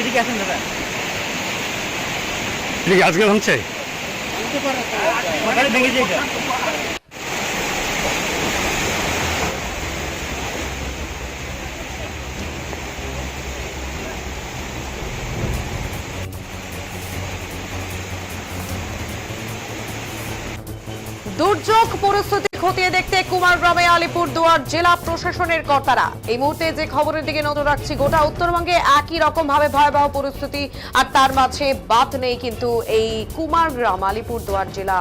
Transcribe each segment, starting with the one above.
এদিকে আসেন দাদা। এটা কি আজকে ভাঙছে? ভেঙেছে দুর্যোগ পরিস্থিতি খতিয়ে দেখতে কুমারগ্রামে আলিপুর দুয়ার জেলা প্রশাসনের কর্তারা। এই মুহূর্তে যে খবরের দিকে নজর রাখছি, গোটা উত্তরবঙ্গে একই রকম ভাবে ভয়াবহ পরিস্থিতি, আর তার মাঝে বাদ নেই কিন্তু এই কুমারগ্রাম আলিপুর দুয়ার জেলা।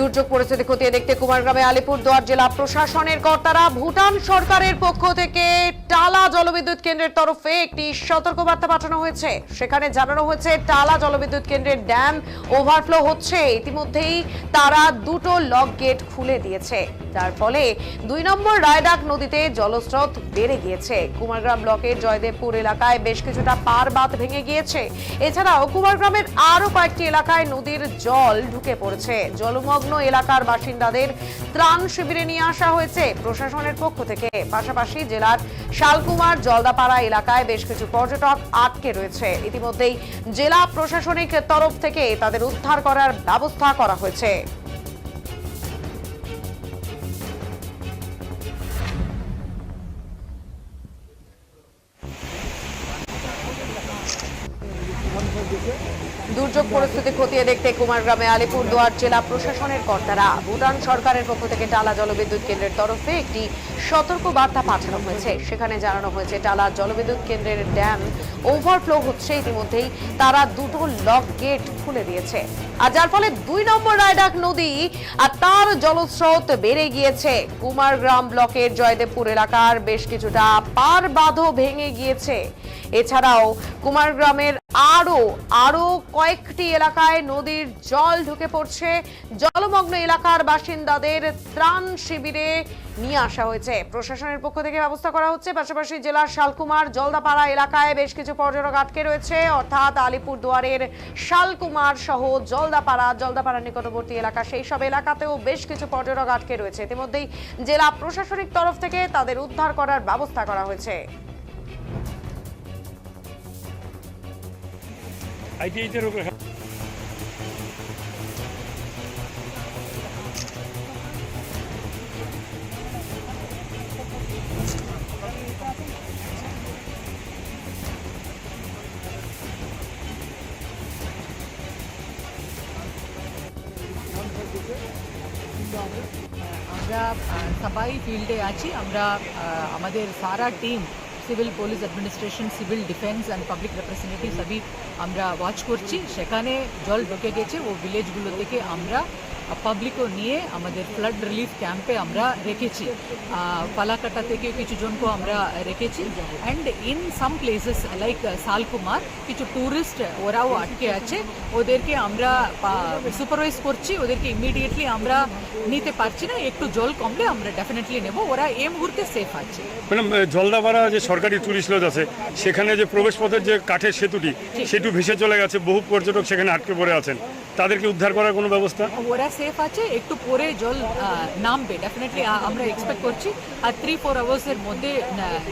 দুর্যোগ পরিস্থিতি খতিয়ে দেখতে কুমারগ্রামে আলিপুর দুয়ার জেলা প্রশাসনের কর্তারা, ভুটান সরকারের পক্ষ থেকে টালা জলবিদ্যুৎ কেন্দ্রের তরফে একটি সতর্কবার্তা পাঠানো হয়েছে। সেখানে জানানো হয়েছে, টালা জলবিদ্যুৎ কেন্দ্রের ড্যাম ওভারফ্লো হচ্ছে। ইতিমধ্যেই তারা দুটো লক গেট খুলে দিয়েছে। যার ফলে দুই নম্বর রায়ডাক নদীতে জলস্রোত বেড়ে গিয়েছে। কুমারগ্রাম ব্লকের জয়দেবপুর এলাকায় বেশ কিছুটা পার বাঁধ ভেঙে গিয়েছে। এছাড়াও কুমারগ্রামের আরও কয়েকটি এলাকায় নদীর জল ঢুকে পড়েছে। জলমগ্ন এলাকার বাসিন্দাদের ত্রাণ শিবিরে নিয়ে আসা হয়েছে প্রশাসনের পক্ষ থেকে। পাশাপাশি জেলার শালকুমার জলদাপাড়া এলাকায় বেশ কিছু পর্যটক আটকে রয়েছে। ইতিমধ্যেই জেলা প্রশাসনিক তরফ থেকে তাদের উদ্ধার করার ব্যবস্থা করা হয়েছে। দুর্যোগ পরিস্থিতি খতিয়ে দেখতে কুমারগ্রামে আলিপুরদুয়ার জেলা প্রশাসনের কর্তারা ভুটান সরকারের পক্ষ থেকে টালা জলবিদ্যুৎ কেন্দ্রের তরফে একটি সতর্ক বার্তা পাঠানো হয়েছে। সেখানে জানানো হয়েছে, টালা জলবিদ্যুৎ কেন্দ্রের ড্যাম ওভারফ্লো হচ্ছে ইতিমধ্যেই। তারা দুটো লক গেট খুলে দিয়েছে। আর যার ফলে দুই নম্বর রায়ডাক নদী আর তার জলস্রোত বেড়ে গিয়েছে। কুমারগ্রাম ব্লকের জয়দেবপুর এলাকার বেশ কিছুটা পার বাঁধও ভেঙে গিয়েছে। এছাড়াও কুমারগ্রামের আরও আরও কয়েকটি এলাকায় নদীর জল ঢুকে পড়ছে। জলমগ্ন এলাকার বাসিন্দাদের ত্রাণ শিবিরে নিয়ে আসা হয়েছে। প্রশাসনের পক্ষ থেকে ব্যবস্থা করা হচ্ছে। পাশাপাশি জেলার শালকুমার জলদাপাড়া এলাকায় বেশ কিছু পর্যটক আটকে রয়েছে। অর্থাৎ আলিপুর দুয়ারের শালকুমার সহ জলদাপাড়া জলদাপাড়া নিকটবর্তী এলাকা, সেই সব এলাকাতেও বেশ কিছু পর্যটক আটকে রয়েছে। ইতিমধ্যেই জেলা প্রশাসনিক তরফ থেকে তাদের উদ্ধার করার ব্যবস্থা করা হয়েছে। আইটিআইতে রোগ রাখা আমরা আহ, সবাই ফিল্ডে আছি। আমরা আহ, আমাদের সারা team civil police administration civil defence and public representative সবই আমরা ওয়াচ করছি। সেখানে জল ঢুকে গেছে। ও ভিলেজগুলো থেকে আমরা পাবলিকও নিয়ে আমাদের ফ্লাড রিলিফ ক্যাম্পে আমরা রেখেছি। পালাকাটা ফালাকাটা থেকে কিছু জনকে আমরা রেখেছি। And in some places like Salkumar কিছু ট্যুরিস্ট ওরাও আটকে আছে। ওদেরকে আমরা সুপারভাইজ করছি। ওদেরকে ইমিডিয়েটলি আমরা নিতে পারছি না। একটু জল কমলে আমরা ডেফিনেটলি নেব। ওরা এই মুহূর্তে সেফ আছে। ম্যাডাম জলদাপাড়া যে সরকারি টুরিস্ট লজ আছে সেখানে যে প্রবেশপথের যে কাঠের সেতুটি সেটু ভেসে চলে গেছে। বহু পর্যটক সেখানে আটকে পড়ে আছেন। তাদেরকে উদ্ধার করার কোনো ব্যবস্থা? ওরা সেফ আছে একটু পরে জল নামবে। ডেফিনেটলি আমরা এক্সপেক্ট করছি। আর থ্রি ফোর আওয়ার্সের মধ্যে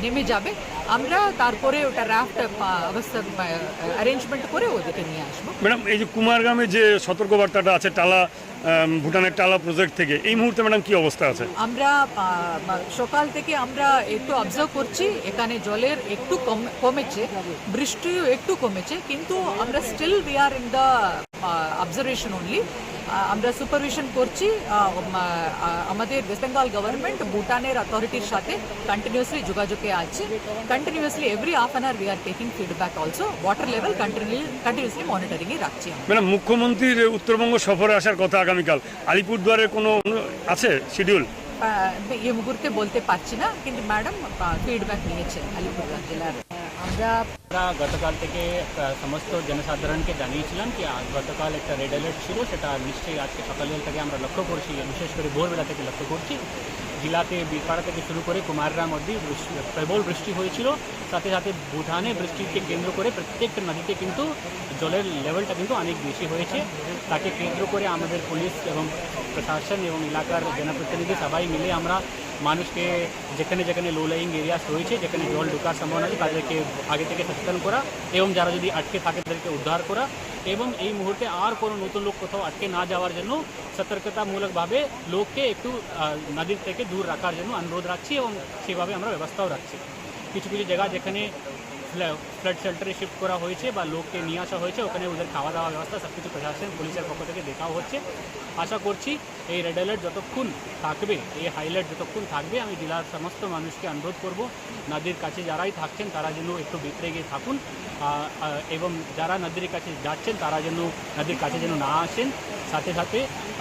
নেমে যাবে। আমরা তারপরে ওটা রাফট অবস্থা অ্যারেঞ্জমেন্ট করে ওদেরকে নিয়ে আসব। ম্যাডাম এই যে কুমারগ্রামে যে সতর্কবার্তাটা আছে টালা ভুটানের টালা প্রজেক্ট থেকে এই মুহূর্তে ম্যাডাম কি অবস্থা আছে? আমরা সকাল থেকে আমরা একটু অবজার্ভ করছি এখানে জলের একটু কম- কমেছে বৃষ্টিও একটু কমেছে কিন্তু আমরা still we are in the observation only আমরা সুপারভিশন করছি আমাদের ওয়েস্ট বেঙ্গল গভর্নমেন্ট ভুটানের অথরিটির সাথে কন্টিনিউসলি যোগাযোগে আছে। Continuously every half an hour we are taking feedback also water level continue continuously মনিটরিংয়ে রাখছি ম্যাডাম মুখ্যমন্ত্রীর উত্তরবঙ্গ সফরে আসার কথা আগামীকাল। আলিপুরদুয়ারের কোনো আছে শিডিউল এই মুহূর্তে বলতে পারছি না কিন্তু ম্যাডাম ফিডব্যাক নিয়েছেন আলিপুরদুয়ার জেলার। আমরা গতকাল থেকে সমস্ত জনসাধারণকে জানিয়েছিলাম কি গতকাল একটা রেড অ্যালার্ট ছিল, সেটা নিশ্চয়ই আজকে সকালবেলা থেকে আমরা লক্ষ্য করছি, বিশেষ করে ভোরবেলা থেকে লক্ষ্য করছি। জেলাতে বীরপাড়া থেকে শুরু করে কুমারগ্রাম অবধি বৃষ্টি, প্রবল বৃষ্টি হয়েছিল। সাথে সাথে ভুটানে বৃষ্টিকে কেন্দ্র করে প্রত্যেকটা নদীতে কিন্তু জলের লেভেলটা কিন্তু অনেক বেশি হয়েছে। তাকে কেন্দ্র করে আমাদের পুলিশ এবং প্রশাসন এবং এলাকার জনপ্রতিনিধি সবাই মিলে আমরা মানুষকে যেখানে যেখানে লো লাইং এরিয়াস রয়েছে, যেখানে জল ঢোকার সম্ভাবনা আছে, তাদেরকে আগে থেকে সচেতন করা এবং যারা যদি আটকে থাকে, তাদেরকে উদ্ধার করা এবং এই মুহূর্তে আর কোনো নতুন লোক কোথাও আটকে না যাওয়ার জন্য সতর্কতামূলকভাবে লোককে একটু নদীর থেকে দূর রাখার জন্য অনুরোধ রাখছি এবং সেভাবে আমরা ব্যবস্থাও রাখছি। কিছু কিছু জায়গা যেখানে ফ্লাড শেল্টারে শিফট করা হয়েছে বা লোককে নিয়ে আসা হয়েছে। ওখানে ওদের খাওয়া দাওয়া ব্যবস্থা সব কিছু প্রশাসন, পুলিশের পক্ষ থেকে দেখাও হচ্ছে। আশা করছি এই রেড অ্যালার্ট যতক্ষণ থাকবে, এই হাইলাইট যতক্ষণ থাকবে, আমি জেলার সমস্ত মানুষকে অনুরোধ করব, নদীর কাছে যারাই থাকছেন, তারা যেন একটু ভিতরে গিয়ে থাকুন। এবং যারা নদীর কাছে যাচ্ছেন, তারা যেন নদীর কাছে যেন না আসেন। সাথে সাথে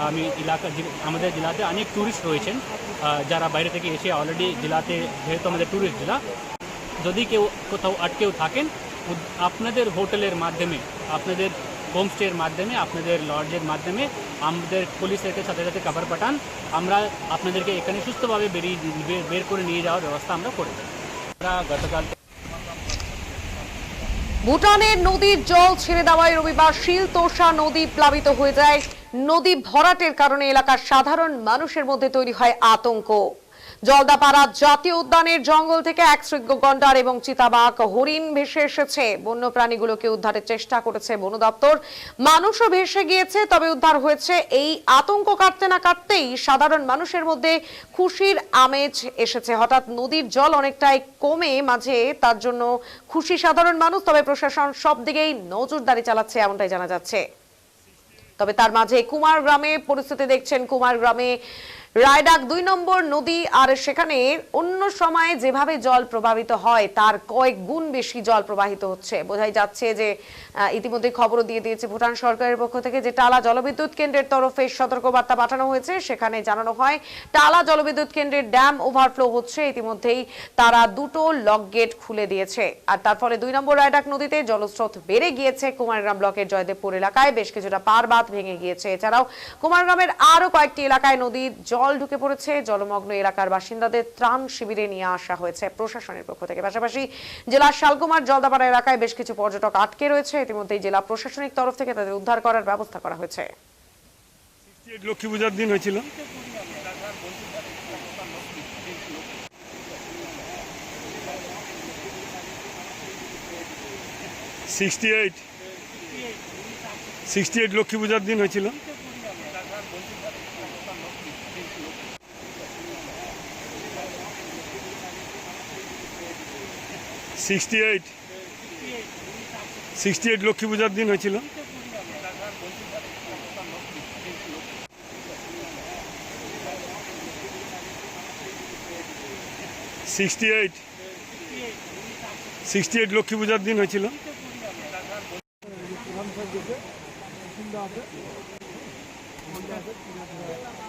আমি এলাকা আমাদের জেলাতে অনেক ট্যুরিস্ট রয়েছেন। যারা বাইরে থেকে এসে অলরেডি জেলাতে, যেহেতু আমাদের ট্যুরিস্ট জেলা যদি কেউ কোথাও আটকেও থাকেন আপনাদের হোটেলের মাধ্যমে, আপনাদের হোমস্টের মাধ্যমে, আপনাদের লজের মাধ্যমে আমাদের পুলিশের সাথে সাথে খবর পাঠান। আমরা আপনাদেরকে এখানে সুস্থভাবে বেরিয়ে বের- করে নিয়ে যাওয়ার ব্যবস্থা আমরা করে দেব। আমরা গতকাল ভুটানের নদীর জল ছেড়ে দেওয়ায় রবিবার শিলতোষা নদী প্লাবিত হয়ে যায়। নদী ভরাটের কারণে এলাকার সাধারণ মানুষের মধ্যে তৈরি হয় আতঙ্ক। জলদাপাড়া জাতীয় উদ্যানের জঙ্গল থেকে এক শৃঙ্গ গন্ডার এবং চিতাবাঘ হরিণ ভেসে এসেছে। বন্য প্রাণীগুলোকে উদ্ধারের চেষ্টা করেছে বন দপ্তর। মানুষও ভেসে গিয়েছে, তবে উদ্ধার হয়েছে এই আতঙ্ক কাটতে না কাটতেই সাধারণ মানুষের মধ্যে খুশির আমেজ এসেছে। হঠাৎ নদীর জল অনেকটাই কমে মাঝে তার জন্য খুশি সাধারণ মানুষ, তবে প্রশাসন সব দিকেই নজরদারি চালাচ্ছে এমনটাই জানা যাচ্ছে। তবে তার মাঝে কুমার গ্রামে পরিস্থিতি দেখছেন। কুমার গ্রামে রায়ডাক দুই নম্বর নদী, আর সেখানে অন্য সময়ে যেভাবে জল প্রবাহিত হয়, তার কয়েক গুণ বেশি জল প্রবাহিত হচ্ছে। বোঝাই যাচ্ছে যে ইতিমধ্যে খবরও দিয়ে দিয়েছে ভুটান সরকারের পক্ষ থেকে যে, টালা জলবিদ্যুৎ কেন্দ্রের তরফে সতর্কবার্তা পাঠানো হয়েছে। সেখানে জানানো হয়, টালা জলবিদ্যুৎ কেন্দ্রের ড্যাম ওভারফ্লো হচ্ছে। ইতিমধ্যেই তারা দুটো লক গেট খুলে দিয়েছে। আর তার ফলে দুই নম্বর রায়ডাক নদীতে জলস্রোত বেড়ে গিয়েছে। কুমারগ্রাম ব্লকের জয়দেবপুর এলাকায় বেশ কিছুটা পার বাঁধ ভেঙে গিয়েছে। এছাড়াও কুমারগ্রামের আরও কয়েকটি এলাকায় নদীর জল ঢুকে পড়েছে। জলমগ্ন এলাকার বাসিন্দাদের ত্রাণ শিবিরে নিয়ে আসা হয়েছে প্রশাসনের পক্ষ থেকে। পাশাপাশি জেলার শালকুমার জলদাপাড়া এলাকায় বেশ কিছু পর্যটক আটকে রয়েছে। ইতিমধ্যেই জেলা প্রশাসনিক তরফ থেকে তাদের উদ্ধার করার ব্যবস্থা করা হয়েছে। লক্ষ্মী পূজার দিন হয়েছিল। Sixty eight sixty eight Lakshmi পূজার দিন হয়েছিল। Sixty eight sixty eight Lakshmi পূজার দিন হয়েছিল। Sixty eight sixty eight Lakshmi পূজার দিন হয়েছিল।